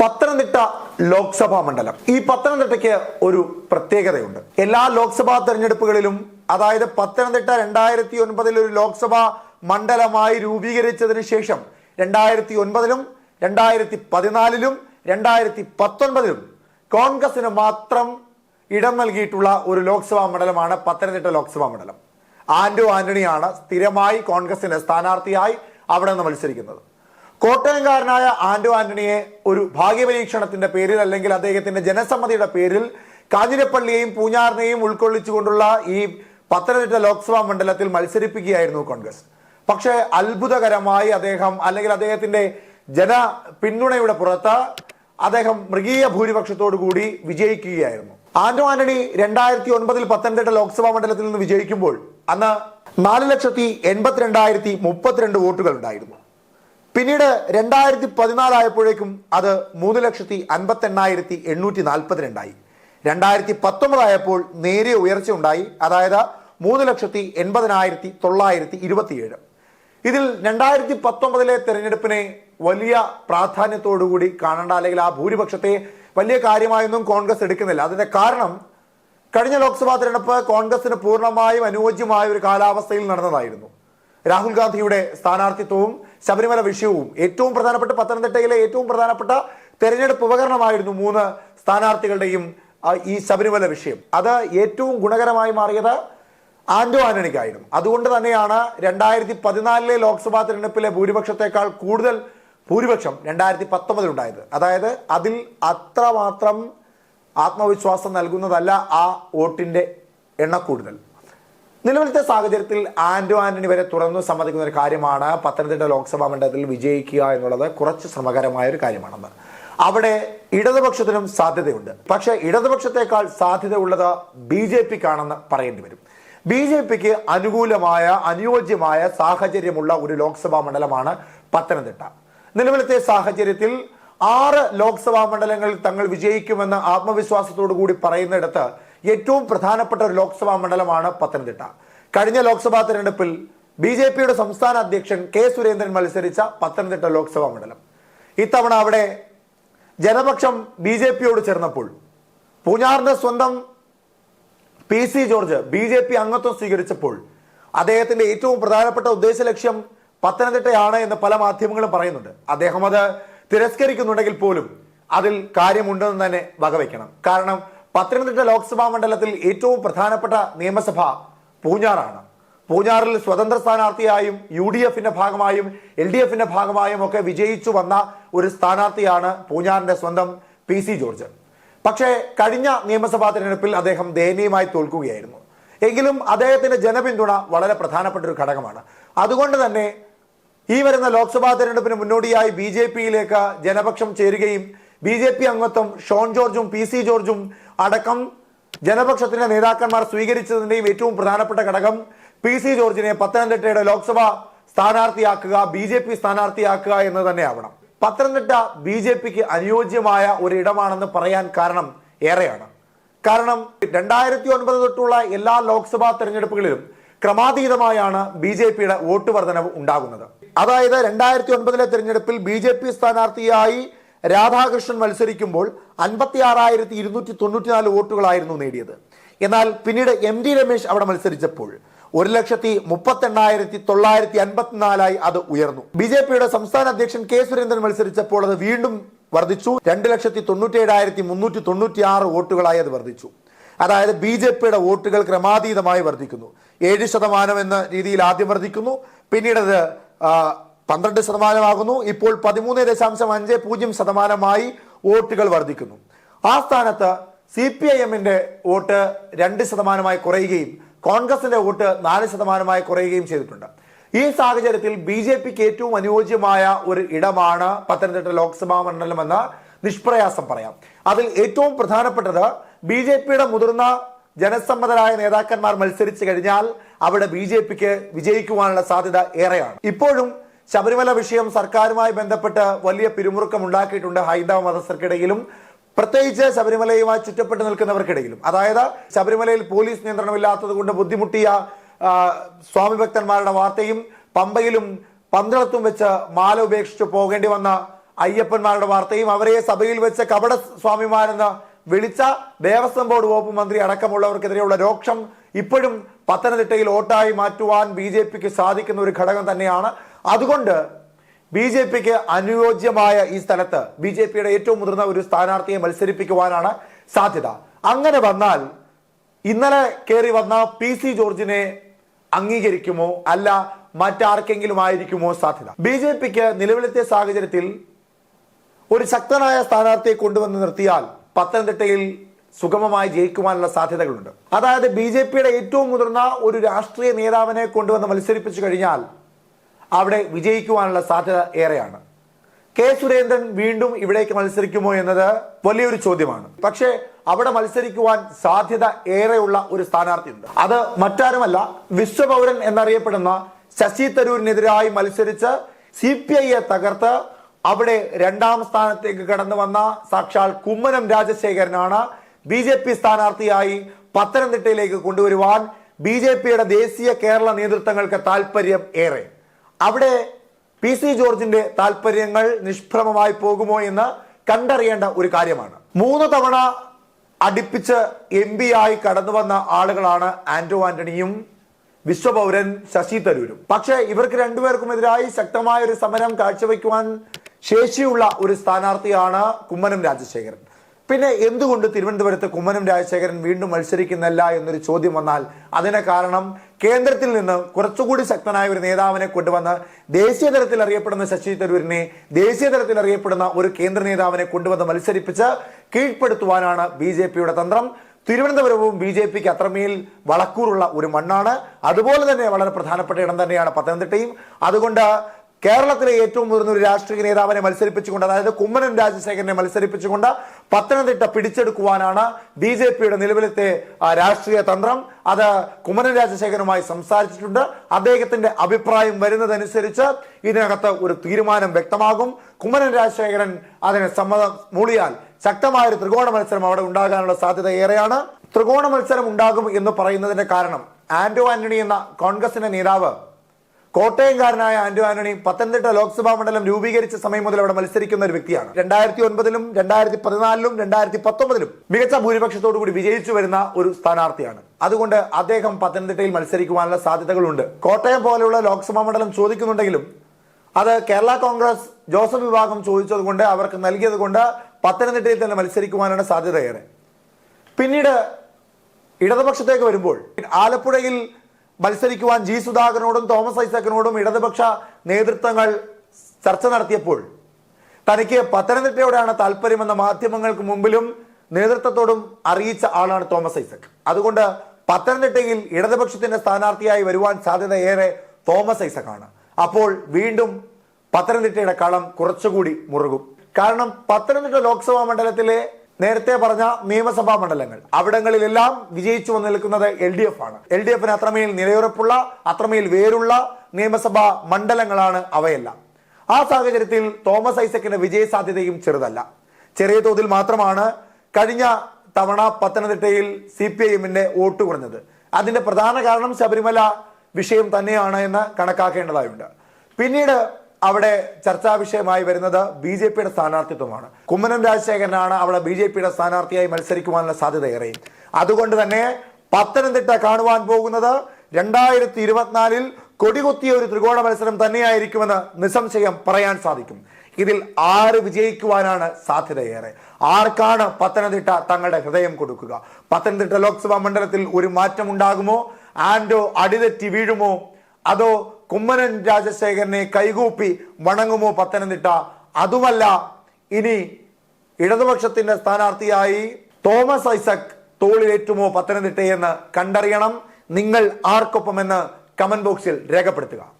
പത്തനംതിട്ട ലോക്സഭാ മണ്ഡലം. ഈ പത്തനംതിട്ടയ്ക്ക് ഒരു പ്രത്യേകതയുണ്ട്. എല്ലാ ലോക്സഭാ തെരഞ്ഞെടുപ്പുകളിലും അതായത് പത്തനംതിട്ട രണ്ടായിരത്തി ഒൻപതിൽ ഒരു ലോക്സഭാ മണ്ഡലമായി രൂപീകരിച്ചതിന് ശേഷം രണ്ടായിരത്തി ഒൻപതിലും രണ്ടായിരത്തി പതിനാലിലും രണ്ടായിരത്തി പത്തൊൻപതിലും കോൺഗ്രസിന് മാത്രം ഇടം നൽകിയിട്ടുള്ള ഒരു ലോക്സഭാ മണ്ഡലമാണ് പത്തനംതിട്ട ലോക്സഭാ മണ്ഡലം. ആന്റോ ആന്റണിയാണ് സ്ഥിരമായി കോൺഗ്രസിന്റെ സ്ഥാനാർത്ഥിയായി അവിടെ നിന്ന് മത്സരിക്കുന്നത്. കോട്ടയംകാരനായ ആന്റോ ആന്റണിയെ ഒരു ഭാഗ്യപരീക്ഷണത്തിന്റെ പേരിൽ അല്ലെങ്കിൽ അദ്ദേഹത്തിന്റെ ജനസമ്മതിയുടെ പേരിൽ കാഞ്ഞിരപ്പള്ളിയെയും പൂഞ്ഞാറിനെയും ഉൾക്കൊള്ളിച്ചുകൊണ്ടുള്ള ഈ പത്തനംതിട്ട ലോക്സഭാ മണ്ഡലത്തിൽ മത്സരിപ്പിക്കുകയായിരുന്നു കോൺഗ്രസ്. പക്ഷേ അത്ഭുതകരമായി അദ്ദേഹം അല്ലെങ്കിൽ അദ്ദേഹത്തിന്റെ ജന പിന്തുണയുടെ പുറത്ത് അദ്ദേഹം മൃഗീയ ഭൂരിപക്ഷത്തോടു കൂടി വിജയിക്കുകയായിരുന്നു. ആന്റോ ആന്റണി രണ്ടായിരത്തി ഒൻപതിൽ പത്തനംതിട്ട ലോക്സഭാ മണ്ഡലത്തിൽ നിന്ന് വിജയിക്കുമ്പോൾ അന്ന് നാല് ലക്ഷത്തി എൺപത്തിരണ്ടായിരത്തി മുപ്പത്തിരണ്ട് വോട്ടുകൾ ഉണ്ടായിരുന്നു. പിന്നീട് രണ്ടായിരത്തി പതിനാലായപ്പോഴേക്കും അത് മൂന്ന് ലക്ഷത്തി അൻപത്തി എണ്ണായിരത്തി എണ്ണൂറ്റി നാൽപ്പത്തിരണ്ടായി രണ്ടായിരത്തി പത്തൊമ്പതായപ്പോൾ നേരിയ ഉയർച്ച ഉണ്ടായി. അതായത് മൂന്ന് ലക്ഷത്തി എൺപതിനായിരത്തി തൊള്ളായിരത്തി ഇരുപത്തിയേഴ് ഇതിൽ രണ്ടായിരത്തി പത്തൊമ്പതിലെ തെരഞ്ഞെടുപ്പിനെ വലിയ പ്രാധാന്യത്തോടുകൂടി കാണേണ്ട അല്ലെങ്കിൽ ആ ഭൂരിപക്ഷത്തെ വലിയ കാര്യമായൊന്നും കോൺഗ്രസ് എടുക്കുന്നില്ല. അതിന്റെ കാരണം കഴിഞ്ഞ ലോക്സഭാ തെരഞ്ഞെടുപ്പ് കോൺഗ്രസിന് പൂർണമായും അനുയോജ്യമായ ഒരു കാലാവസ്ഥയിൽ നടന്നതായിരുന്നു. രാഹുൽ ഗാന്ധിയുടെ സ്ഥാനാർത്ഥിത്വവും ശബരിമല വിഷയവും ഏറ്റവും പ്രധാനപ്പെട്ട പത്തനംതിട്ടയിലെ ഏറ്റവും പ്രധാനപ്പെട്ട തെരഞ്ഞെടുപ്പ് ഉപകരണമായിരുന്നു മൂന്ന് സ്ഥാനാർത്ഥികളുടെയും ഈ ശബരിമല വിഷയം. അത് ഏറ്റവും ഗുണകരമായി മാറിയത് ആന്റോ ആന്റണിക്കായിരുന്നു. അതുകൊണ്ട് തന്നെയാണ് രണ്ടായിരത്തി പതിനാലിലെ ലോക്സഭാ തെരഞ്ഞെടുപ്പിലെ ഭൂരിപക്ഷത്തെക്കാൾ കൂടുതൽ ഭൂരിപക്ഷം രണ്ടായിരത്തി പത്തൊമ്പതിൽ ഉണ്ടായത് അതായത് അതിൽ അത്രമാത്രം ആത്മവിശ്വാസം നൽകുന്നതല്ല ആ വോട്ടിന്റെ എണ്ണക്കൂടുതൽ. നിലവിലത്തെ സാഹചര്യത്തിൽ ആന്റോ ആന്റണി വരെ തുറന്നു സമ്മതിക്കുന്ന ഒരു കാര്യമാണ് പത്തനംതിട്ട ലോക്സഭാ മണ്ഡലത്തിൽ വിജയിക്കുക എന്നുള്ളത് കുറച്ച് ശ്രമകരമായ ഒരു കാര്യമാണെന്ന്. അവിടെ ഇടതുപക്ഷത്തിനും സാധ്യതയുണ്ട്. പക്ഷേ ഇടതുപക്ഷത്തെക്കാൾ സാധ്യതയുള്ളത് ബി ജെ പിക്കാണെന്ന് പറയേണ്ടി വരും. ബി ജെ പിക്ക് അനുകൂലമായ അനുയോജ്യമായ സാഹചര്യമുള്ള ഒരു ലോക്സഭാ മണ്ഡലമാണ് പത്തനംതിട്ട. നിലവിലത്തെ സാഹചര്യത്തിൽ ആറ് ലോക്സഭാ മണ്ഡലങ്ങളിൽ തങ്ങൾ വിജയിക്കുമെന്ന് ആത്മവിശ്വാസത്തോടു കൂടി പറയുന്നിടത്ത് ഏറ്റവും പ്രധാനപ്പെട്ട ഒരു ലോക്സഭാ മണ്ഡലമാണ് പത്തനംതിട്ട. കഴിഞ്ഞ ലോക്സഭാ തെരഞ്ഞെടുപ്പിൽ ബി ജെ പിയുടെ സംസ്ഥാന അധ്യക്ഷൻ കെ സുരേന്ദ്രൻ മത്സരിച്ച പത്തനംതിട്ട ലോക്സഭാ മണ്ഡലം. ഇത്തവണ അവിടെ ജനപക്ഷം ബി ജെ പിയോട് ചേർന്നപ്പോൾ പൂഞ്ഞാറിന്റെ സ്വന്തം P C George B J P അംഗത്വം സ്വീകരിച്ചപ്പോൾ അദ്ദേഹത്തിന്റെ ഏറ്റവും പ്രധാനപ്പെട്ട ഉദ്ദേശ ലക്ഷ്യം പത്തനംതിട്ടയാണ് എന്ന് പല മാധ്യമങ്ങളും പറയുന്നുണ്ട്. അദ്ദേഹം അത് തിരസ്കരിക്കുന്നുണ്ടെങ്കിൽ പോലും അതിൽ കാര്യമുണ്ടെന്ന് തന്നെ വകവയ്ക്കണം. കാരണം പത്തനംതിട്ട ലോക്സഭാ മണ്ഡലത്തിൽ ഏറ്റവും പ്രധാനപ്പെട്ട നിയമസഭ പൂഞ്ഞാറാണ്. പൂഞ്ഞാറിൽ സ്വതന്ത്ര സ്ഥാനാർത്ഥിയായും യു ഡി എഫിന്റെ ഭാഗമായും എൽ ഡി എഫിന്റെ ഭാഗമായും ഒക്കെ വിജയിച്ചു വന്ന ഒരു സ്ഥാനാർത്ഥിയാണ് പൂഞ്ഞാറിന്റെ സ്വന്തം പി സി ജോർജ് പക്ഷേ കഴിഞ്ഞ നിയമസഭാ തിരഞ്ഞെടുപ്പിൽ അദ്ദേഹം ദയനീയമായി തോൽക്കുകയായിരുന്നു. എങ്കിലും അദ്ദേഹത്തിന്റെ ജനപിന്തുണ വളരെ പ്രധാനപ്പെട്ട ഒരു ഘടകമാണ്. അതുകൊണ്ട് തന്നെ ഈ വരുന്ന ലോക്സഭാ തെരഞ്ഞെടുപ്പിന് മുന്നോടിയായി ബി ജെ പിയിലേക്ക് ജനപക്ഷം ചേരുകയും ബി ജെ പി അംഗത്വം ഷോൺ ജോർജും പി സി ജോർജും അടക്കം ജനപക്ഷത്തിന്റെ നേതാക്കന്മാർ സ്വീകരിച്ചതിന്റെയും ഏറ്റവും പ്രധാനപ്പെട്ട ഘടകം പി സി ജോർജിനെ പത്തനംതിട്ടയുടെ ലോക്സഭാ സ്ഥാനാർത്ഥിയാക്കുക ബി ജെ പി സ്ഥാനാർത്ഥിയാക്കുക എന്ന് തന്നെയാവണം. പത്തനംതിട്ട ബി ജെ പിക്ക് അനുയോജ്യമായ ഒരു ഇടമാണെന്ന് പറയാൻ കാരണം ഏറെയാണ്. കാരണം രണ്ടായിരത്തി ഒൻപത് തൊട്ടുള്ള എല്ലാ ലോക്സഭാ തെരഞ്ഞെടുപ്പുകളിലും ക്രമാതീതമായാണ് ബി ജെ പിയുടെ വോട്ട് വർധനവ് ഉണ്ടാകുന്നത്. അതായത് രണ്ടായിരത്തി ഒൻപതിലെ തെരഞ്ഞെടുപ്പിൽ ബി ജെ പി സ്ഥാനാർത്ഥിയായി രാധാകൃഷ്ണൻ മത്സരിക്കുമ്പോൾ അൻപത്തി ആറായിരത്തി ഇരുന്നൂറ്റി തൊണ്ണൂറ്റിനാല് വോട്ടുകളായിരുന്നു നേടിയത്. എന്നാൽ പിന്നീട് എം ഡി രമേശ് അവിടെ മത്സരിച്ചപ്പോൾ ഒരു ലക്ഷത്തി മുപ്പത്തി എണ്ണായിരത്തി തൊള്ളായിരത്തി അൻപത്തിനാലായി അത് ഉയർന്നു. ബി ജെ പിയുടെ സംസ്ഥാന അധ്യക്ഷൻ കെ സുരേന്ദ്രൻ മത്സരിച്ചപ്പോൾ അത് വീണ്ടും വർദ്ധിച്ചു. രണ്ട് ലക്ഷത്തി തൊണ്ണൂറ്റി ഏഴായിരത്തി മുന്നൂറ്റി തൊണ്ണൂറ്റി ആറ് വോട്ടുകളായി അത് വർദ്ധിച്ചു. അതായത് ബി ജെ പിയുടെ വോട്ടുകൾ ക്രമാതീതമായി വർദ്ധിക്കുന്നു. ഏഴ് ശതമാനം എന്ന രീതിയിൽ ആദ്യം വർദ്ധിക്കുന്നു. പിന്നീട് അത് ആ, പന്ത്രണ്ട് ശതമാനമാകുന്നു. ഇപ്പോൾ പതിമൂന്ന് ദശാംശം അഞ്ച് പൂജ്യം ശതമാനമായി വോട്ടുകൾ വർദ്ധിക്കുന്നു. ആ സ്ഥാനത്ത് സി പി ഐ എമ്മിന്റെ വോട്ട് രണ്ട് ശതമാനമായി കുറയുകയും കോൺഗ്രസിന്റെ വോട്ട് നാല് ശതമാനമായി കുറയുകയും ചെയ്തിട്ടുണ്ട്. ഈ സാഹചര്യത്തിൽ ബി ജെ പിക്ക് ഏറ്റവും അനുയോജ്യമായ ഒരു ഇടമാണ് പത്തനംതിട്ട ലോക്സഭാ മണ്ഡലമെന്ന് നിഷ്പ്രയാസം പറയാം. അതിൽ ഏറ്റവും പ്രധാനപ്പെട്ടത് ബി ജെ പിയുടെ മുതിർന്ന ജനസമ്മതരായ നേതാക്കന്മാർ മത്സരിച്ചു കഴിഞ്ഞാൽ അവിടെ ബി ജെ പിക്ക് വിജയിക്കുവാനുള്ള സാധ്യത ഏറെയാണ്. ഇപ്പോഴും ശബരിമല വിഷയം സർക്കാരുമായി ബന്ധപ്പെട്ട് വലിയ പിരിമുറുക്കം ഉണ്ടാക്കിയിട്ടുണ്ട് ഹൈന്ദവ മതസ്ഥർക്കിടയിലും പ്രത്യേകിച്ച് ശബരിമലയുമായി ചുറ്റപ്പെട്ട് നിൽക്കുന്നവർക്കിടയിലും. അതായത് ശബരിമലയിൽ പോലീസ് നിയന്ത്രണമില്ലാത്തത് കൊണ്ട് ബുദ്ധിമുട്ടിയ സ്വാമി ഭക്തന്മാരുടെ വാർത്തയും പമ്പയിലും പന്തളത്തും വെച്ച് മാല ഉപേക്ഷിച്ച് പോകേണ്ടി വന്ന അയ്യപ്പന്മാരുടെ വാർത്തയും അവരെ സഭയിൽ വെച്ച് കപട സ്വാമിമാരെന്ന് വിളിച്ച ദേവസ്വം ബോർഡ് വകുപ്പ് മന്ത്രി അടക്കമുള്ളവർക്കെതിരെയുള്ള രോക്ഷം ഇപ്പോഴും പത്തനംതിട്ടയിൽ വോട്ടായി മാറ്റുവാൻ ബി ജെ പിക്ക് സാധിക്കുന്ന ഒരു ഘടകം തന്നെയാണ് അതുകൊണ്ട് ബി ജെ പിക്ക് അനുയോജ്യമായ ഈ സ്ഥലത്ത് ബി ജെ പിയുടെ ഏറ്റവും മുതിർന്ന ഒരു സ്ഥാനാർത്ഥിയെ മത്സരിപ്പിക്കുവാനാണ് സാധ്യത. അങ്ങനെ വന്നാൽ ഇന്നലെ കയറി വന്ന പി സി ജോർജിനെ അംഗീകരിക്കുമോ? അല്ല മറ്റാർക്കെങ്കിലും ആയിരിക്കുമോ സാധ്യത? ബി ജെ പിക്ക് നിലവിലത്തെ സാഹചര്യത്തിൽ ഒരു ശക്തനായ സ്ഥാനാർത്ഥിയെ കൊണ്ടുവന്ന് നിർത്തിയാൽ പത്തനംതിട്ടയിൽ സുഗമമായി ജയിക്കുവാനുള്ള സാധ്യതകളുണ്ട്. അതായത് ബി ജെ പിയുടെ ഏറ്റവും മുതിർന്ന ഒരു രാഷ്ട്രീയ നേതാവിനെ കൊണ്ടുവന്ന് മത്സരിപ്പിച്ചു കഴിഞ്ഞാൽ അവിടെ വിജയിക്കുവാനുള്ള സാധ്യത ഏറെയാണ്. കെ സുരേന്ദ്രൻ വീണ്ടും ഇവിടേക്ക് മത്സരിക്കുമോ എന്നത് വലിയൊരു ചോദ്യമാണ്. പക്ഷേ അവിടെ മത്സരിക്കുവാൻ സാധ്യത ഏറെയുള്ള ഒരു സ്ഥാനാർത്ഥി ഉണ്ട് അത് മറ്റാരുമല്ല വിശ്വപൗരൻ എന്നറിയപ്പെടുന്ന ശശി തരൂരിനെതിരായി മത്സരിച്ച് സി പി ഐയെ തകർത്ത് അവിടെ രണ്ടാം സ്ഥാനത്തേക്ക് കടന്നു വന്ന സാക്ഷാൽ കുമ്മനം രാജശേഖരനാണ് ബി ജെ പി സ്ഥാനാർത്ഥിയായി പത്തനംതിട്ടയിലേക്ക് കൊണ്ടുവരുവാൻ ബി ജെ പിയുടെ ദേശീയ കേരള നേതൃത്വങ്ങൾക്ക് താല്പര്യം ഏറെ. അവിടെ പി സി ജോർജിന്റെ താല്പര്യങ്ങൾ നിഷ്പ്രമമായി പോകുമോ എന്ന് കണ്ടറിയേണ്ട ഒരു കാര്യമാണ്. മൂന്ന് തവണ അടുപ്പിച്ച് എം പി ആയി കടന്നു വന്ന ആളുകളാണ് ആന്റോ ആന്റണിയും വിശ്വപൗരൻ ശശി തരൂരും. പക്ഷേ ഇവർക്ക് രണ്ടുപേർക്കും എതിരായി ശക്തമായ ഒരു സമരം കാഴ്ചവെക്കുവാൻ ശേഷിയുള്ള ഒരു സ്ഥാനാർത്ഥിയാണ് കുമ്മനം രാജശേഖരൻ. പിന്നെ എന്തുകൊണ്ട് തിരുവനന്തപുരത്ത് കുമ്മനം രാജശേഖരൻ വീണ്ടും മത്സരിക്കുന്നില്ല എന്നൊരു ചോദ്യം വന്നാൽ അതിന് കാരണം കേന്ദ്രത്തിൽ നിന്ന് കുറച്ചുകൂടി ശക്തനായ ഒരു നേതാവിനെ കൊണ്ടുവന്ന് ദേശീയ തലത്തിൽ അറിയപ്പെടുന്ന ശശി തരൂരിനെ ദേശീയ തലത്തിൽ അറിയപ്പെടുന്ന ഒരു കേന്ദ്ര നേതാവിനെ കൊണ്ടുവന്ന് മത്സരിപ്പിച്ച് കീഴ്പ്പെടുത്തുവാനാണ് ബി തന്ത്രം. തിരുവനന്തപുരവും ബി ജെ പിക്ക് അത്രമേൽ വളക്കൂറുള്ള ഒരു മണ്ണാണ്. അതുപോലെ തന്നെ വളരെ പ്രധാനപ്പെട്ട ഇടം തന്നെയാണ് പത്തനംതിട്ടയും. അതുകൊണ്ട് കേരളത്തിലെ ഏറ്റവും മുതിർന്ന ഒരു രാഷ്ട്രീയ നേതാവിനെ മത്സരിപ്പിച്ചുകൊണ്ട് അതായത് കുമ്മനം രാജശേഖരനെ മത്സരിപ്പിച്ചുകൊണ്ട് പത്തനംതിട്ട പിടിച്ചെടുക്കുവാനാണ് ബി ജെ പിയുടെ നിലവിലത്തെ രാഷ്ട്രീയ തന്ത്രം. അത് കുമ്മനം രാജശേഖരനുമായി സംസാരിച്ചിട്ടുണ്ട്. അദ്ദേഹത്തിന്റെ അഭിപ്രായം വരുന്നതനുസരിച്ച് ഇതിനകത്ത് ഒരു തീരുമാനം വ്യക്തമാകും. കുമ്മനം രാജശേഖരൻ അതിനെ സമ്മതം മൂളിയാൽ ശക്തമായ ഒരു ത്രികോണ മത്സരം അവിടെ ഉണ്ടാകാനുള്ള സാധ്യത ഏറെയാണ്. ത്രികോണ മത്സരം ഉണ്ടാകും എന്ന് പറയുന്നതിന്റെ കാരണം ആന്റോ ആന്റണി എന്ന കോൺഗ്രസിന്റെ നേതാവ് കോട്ടയംകാരനായ ആന്റോ ആന്റണി പത്തനംതിട്ട ലോക്സഭാ മണ്ഡലം രൂപീകരിച്ച സമയം മുതൽ അവിടെ മത്സരിക്കുന്ന ഒരു വ്യക്തിയാണ്. രണ്ടായിരത്തി ഒൻപതിലും രണ്ടായിരത്തി പതിനാലിലും രണ്ടായിരത്തി പത്തൊമ്പതിലും മികച്ച ഭൂരിപക്ഷത്തോടുകൂടി വിജയിച്ചു വരുന്ന ഒരു സ്ഥാനാർത്ഥിയാണ്. അതുകൊണ്ട് അദ്ദേഹം പത്തനംതിട്ടയിൽ മത്സരിക്കുവാനുള്ള സാധ്യതകളുണ്ട്. കോട്ടയം പോലെയുള്ള ലോക്സഭാ മണ്ഡലം ചോദിക്കുന്നുണ്ടെങ്കിലും അത് കേരള കോൺഗ്രസ് ജോസഫ് വിഭാഗം ചോദിച്ചത് കൊണ്ട് അവർക്ക് നൽകിയത് കൊണ്ട് പത്തനംതിട്ടയിൽ തന്നെ മത്സരിക്കുവാനാണ് സാധ്യതയേറെ. പിന്നീട് ഇടതുപക്ഷത്തേക്ക് വരുമ്പോൾ ആലപ്പുഴയിൽ മത്സരിക്കുവാൻ ജി സുധാകരനോടും തോമസ് ഐസക്കിനോടും ഇടതുപക്ഷ നേതൃത്വങ്ങൾ ചർച്ച നടത്തിയപ്പോൾ തനിക്ക് പത്തനംതിട്ടയോടാണ് താല്പര്യമെന്ന മാധ്യമങ്ങൾക്ക് മുമ്പിലും നേതൃത്വത്തോടും അറിയിച്ച ആളാണ് തോമസ് ഐസക് അതുകൊണ്ട് പത്തനംതിട്ടയിൽ ഇടതുപക്ഷത്തിന്റെ സ്ഥാനാർത്ഥിയായി വരുവാൻ സാധ്യത ഏറെ തോമസ് ആണ്. അപ്പോൾ വീണ്ടും പത്തനംതിട്ടയുടെ കളം കുറച്ചുകൂടി മുറുകും കാരണം പത്തനംതിട്ട ലോക്സഭാ മണ്ഡലത്തിലെ നേരത്തെ പറഞ്ഞ നിയമസഭാ മണ്ഡലങ്ങൾ. അവിടങ്ങളിലെല്ലാം വിജയിച്ചു വന്നു നിൽക്കുന്നത് എൽ ഡി എഫ് ആണ്. എൽ ഡി എഫിന് അത്രമേൽ നിലയുറപ്പുള്ള അത്രമേൽ വേരുള്ള നിയമസഭാ മണ്ഡലങ്ങളാണ് അവയെല്ലാം. ആ സാഹചര്യത്തിൽ തോമസ് ഐസക്കിന്റെ വിജയ സാധ്യതയും ചെറുതല്ല. ചെറിയ തോതിൽ മാത്രമാണ് കഴിഞ്ഞ തവണ പത്തനംതിട്ടയിൽ സി പി ഐ എമ്മിന്റെ വോട്ട് കുറഞ്ഞത്. അതിന്റെ പ്രധാന കാരണം ശബരിമല വിഷയം തന്നെയാണ് എന്ന് കണക്കാക്കേണ്ടതായുണ്ട്. പിന്നീട് അവിടെ ചർച്ചാ വിഷയമായി വരുന്നത് ബി ജെ പിയുടെ സ്ഥാനാർത്ഥിത്വമാണ്. കുമ്മനം രാജശേഖരനാണ് അവിടെ ബി ജെ പിയുടെ സ്ഥാനാർത്ഥിയായി മത്സരിക്കുവാനുള്ള സാധ്യത ഏറെയും അതുകൊണ്ട് തന്നെ പത്തനംതിട്ട കാണുവാൻ പോകുന്നത് രണ്ടായിരത്തി ഇരുപത്തിനാലിൽ കൊടികുത്തിയ ഒരു ത്രികോണ മത്സരം തന്നെയായിരിക്കുമെന്ന് നിസ്സംശയം പറയാൻ സാധിക്കും. ഇതിൽ ആറ് വിജയിക്കുവാനാണ് സാധ്യതയേറെ. ആർക്കാണ് പത്തനംതിട്ട തങ്ങളുടെ ഹൃദയം കൊടുക്കുക? പത്തനംതിട്ട ലോക്സഭാ മണ്ഡലത്തിൽ ഒരു മാറ്റം ഉണ്ടാകുമോ ആൻഡോ അടിതെറ്റി വീഴുമോ? അതോ കുമ്മനൻ രാജശേഖരനെ കൈകൂപ്പി വണങ്ങുമോ പത്തനംതിട്ട? അതുമല്ല ഇനി ഇടതുപക്ഷത്തിന്റെ സ്ഥാനാർത്ഥിയായി തോമസ് ഐസക് തോളിലേറ്റുമോ പത്തനംതിട്ടയെന്ന് കണ്ടറിയണം. നിങ്ങൾ ആർക്കൊപ്പമെന്ന് കമന്റ് ബോക്സിൽ രേഖപ്പെടുത്തുക.